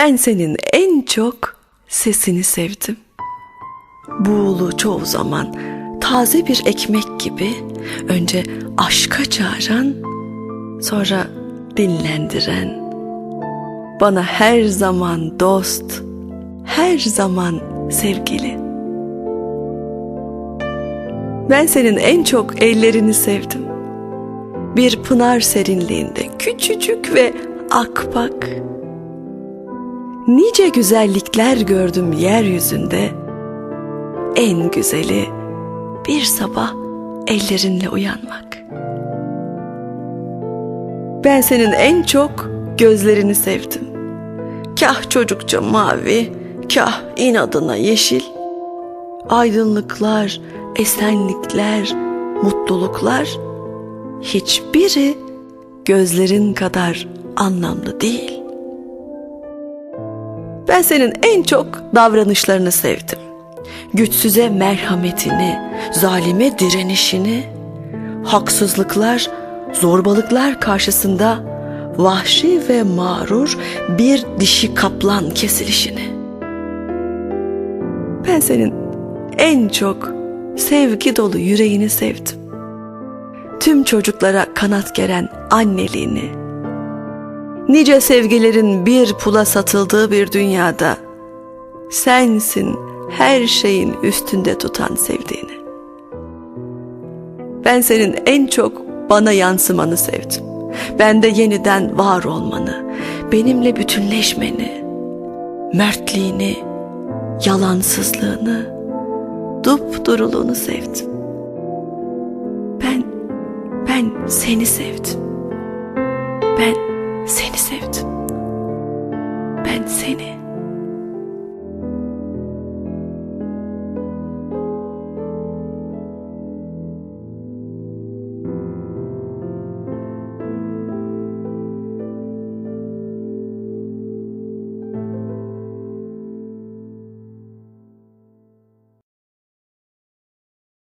Ben senin en çok sesini sevdim. Buğulu çoğu zaman taze bir ekmek gibi önce aşka çağıran, sonra dinlendiren. Bana her zaman dost, her zaman sevgili. Ben senin en çok ellerini sevdim. Bir pınar serinliğinde küçücük ve akbak. Nice güzellikler gördüm yeryüzünde. En güzeli bir sabah ellerinle uyanmak. Ben senin en çok gözlerini sevdim. Kah çocukça mavi, kah inadına yeşil. Aydınlıklar, esenlikler, mutluluklar hiçbiri gözlerin kadar anlamlı değil. Ben senin en çok davranışlarını sevdim. Güçsüze merhametini, zalime direnişini, haksızlıklar, zorbalıklar karşısında vahşi ve mağrur bir dişi kaplan kesilişini. Ben senin en çok sevgi dolu yüreğini sevdim. Tüm çocuklara kanat geren anneliğini. Nice sevgilerin bir pula satıldığı bir dünyada sensin her şeyin üstünde tutan sevdiğini. Ben senin en çok bana yansımanı sevdim. Bende yeniden var olmanı, benimle bütünleşmeni, mertliğini, yalansızlığını, dupduruluğunu sevdim. Ben, ben seni sevdim. Ben seni sevdim. Ben seni